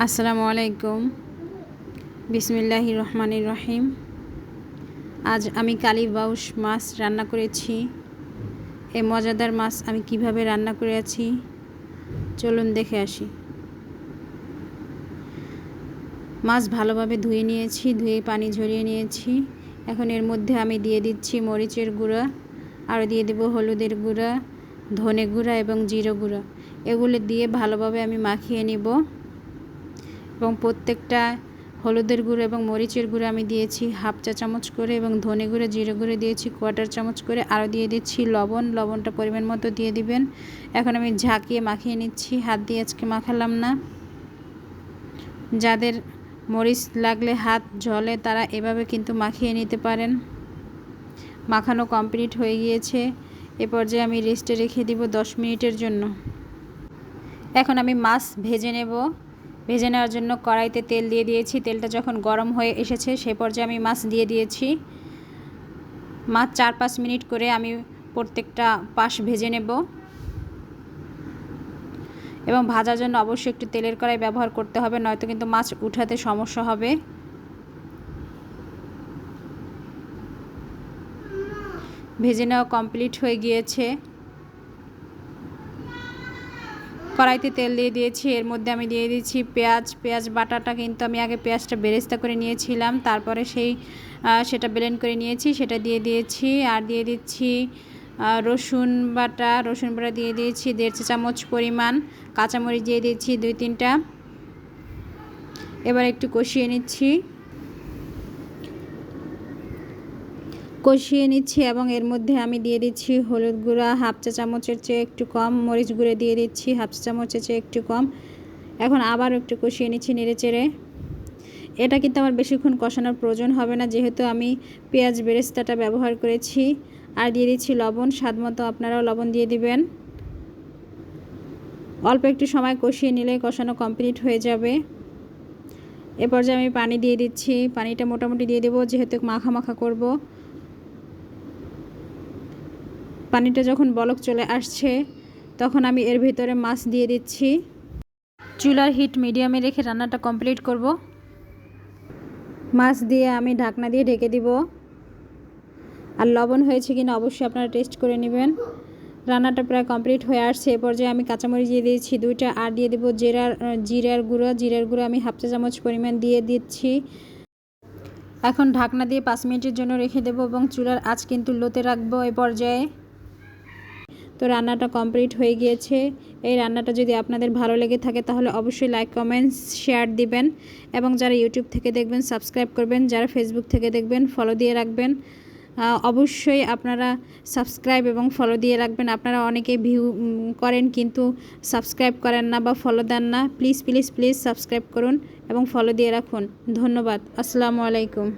আসসালামু আলাইকুম। বিসমিল্লাহ রহমানির রহিম। আজ আমি কালী বাউস মাছ রান্না করেছি। এই মজাদার মাছ আমি কীভাবে রান্না করে আছি, চলুন দেখে আসি। মাছ ভালোভাবে ধুয়ে নিয়েছি, ধুয়ে পানি ঝরিয়ে নিয়েছি। এখন এর মধ্যে আমি দিয়ে দিচ্ছি মরিচের গুঁড়া, আর দিয়ে দেব হলুদের গুঁড়া, ধনে গুঁড়া এবং জিরো গুঁড়া। এগুলো দিয়ে ভালোভাবে আমি মাখিয়ে নিব। এবং প্রত্যেকটা হলুদের গুঁড়ো এবং মরিচের গুঁড়ো আমি দিয়েছি, হাফ চা চামচ করে এবং ধনে গুঁড়ো, জিরে গুঁড়ো দিয়েছি, কোয়াটার চামচ করে, আরও দিয়ে দিচ্ছি লবণ, লবণটা পরিমাণ মতো দিয়ে দিবেন। এখন আমি ঝাঁকিয়ে মাখিয়ে নিচ্ছি, হাত দিয়ে আজকে মাখালাম না। যাদের মরিচ লাগলে হাত জলে তারা এভাবে কিন্তু মাখিয়ে নিতে পারেন। মাখানো কমপ্লিট হয়ে গিয়েছে। এ পর্যায়ে আমি রেস্টে রেখে দিব দশ মিনিটের জন্য। এখন আমি মাছ ভেজে নেব। ভেজে নেওয়ার জন্য কড়াইতে তেল দিয়ে দিয়েছি। তেলটা যখন গরম হয়ে এসেছে, সে পর্যায়ে আমি মাছ দিয়ে দিয়েছি। মাছ চার পাঁচ মিনিট করে আমি প্রত্যেকটা পাশ ভেজে নেব। এবং ভাজার জন্য অবশ্যই একটু তেলের কড়াই ব্যবহার করতে হবে, নয়তো কিন্তু মাছ উঠাতে সমস্যা হবে। ভেজে নেওয়া কমপ্লিট হয়ে গিয়েছে। কড়াইতে তেল দিয়ে দিয়েছি, এর মধ্যে আমি দিয়ে দিচ্ছি পেঁয়াজ। পেঁয়াজ বাটাটা কিন্তু আমি আগে পেঁয়াজটা বেরেস্তা করে নিয়েছিলাম, তারপরে সেই সেটা ব্লেন্ড করে নিয়েছি, সেটা দিয়ে দিয়েছি। আর দিয়ে দিচ্ছি রসুন বাটা রসুন বাটা দিয়ে দিয়েছি দেড় চামচ পরিমাণ, কাঁচামরিচ দিয়ে দিয়েছি দুই তিনটা। এবার একটু কষিয়ে নিচ্ছি। কষিয়ে নিচ্ছি এবং এর মধ্যে আমি দিয়ে দিচ্ছি হলুদ গুঁড়া, হাফ চা চামচের চেয়ে একটু কম, মরিচ গুঁড়ো দিয়ে দিচ্ছি, হাফ চা চামচের চেয়ে একটু কম। এখন আবার একটু কষিয়ে নিচ্ছি নেড়ে চেড়ে। এটা কিন্তু আমার বেশিক্ষণ কষানোর প্রয়োজন হবে না, যেহেতু আমি পেঁয়াজ বেরেস্তাটা ব্যবহার করেছি। আর দিয়ে দিচ্ছি লবণ, স্বাদ মতো আপনারাও লবণ দিয়ে দিবেন। অল্প একটু সময় কষিয়ে নিলে কষানো কমপ্লিট হয়ে যাবে। এ পর্যায়ে আমি পানি দিয়ে দিচ্ছি। পানিটা মোটামুটি দিয়ে দেবো, যেহেতু মাখা মাখা করব। পানিটা যখন বলক চলে আসছে, তখন আমি এর ভিতরে মাছ দিয়ে দিচ্ছি। চুলার হিট মিডিয়ামে রেখে রান্নাটা কমপ্লিট করব। মাছ দিয়ে আমি ঢাকনা দিয়ে ঢেকে দিব। আর লবণ হয়েছে কিনা অবশ্যই আপনারা টেস্ট করে নেবেন। রান্নাটা প্রায় কমপ্লিট হয়ে আসছে। এ পর্যায়ে আমি কাঁচামরিচ দিয়ে দিয়েছি দুইটা। আর দিয়ে দেবো জিরার জিরার গুঁড়ো। জিরার গুঁড়ো আমি হাফ চা চামচ পরিমাণ দিয়ে দিচ্ছি। এখন ঢাকনা দিয়ে পাঁচ মিনিটের জন্য রেখে দেবো এবং চুলার আঁচ কিন্তু লোতে রাখব। এ পর্যায়ে তো রান্নাটা কমপ্লিট হয়ে গিয়েছে। এই রান্নাটা যদি আপনাদের ভালো লেগে থাকে তাহলে অবশ্যই লাইক, কমেন্টস, শেয়ার দিবেন এবং যারা ইউটিউব থেকে দেখবেন, সাবস্ক্রাইব করবেন, যারা ফেসবুক থেকে দেখবেন ফলো দিয়ে রাখবেন। অবশ্যই আপনারা সাবস্ক্রাইব এবং ফলো দিয়ে রাখবেন। আপনারা অনেকে ভিউ করেন কিন্তু সাবস্ক্রাইব করেন না বা ফলো দেন না। প্লিজ প্লিজ প্লিজ সাবস্ক্রাইব করুন এবং ফলো দিয়ে রাখুন। ধন্যবাদ। আসসালামু আলাইকুম।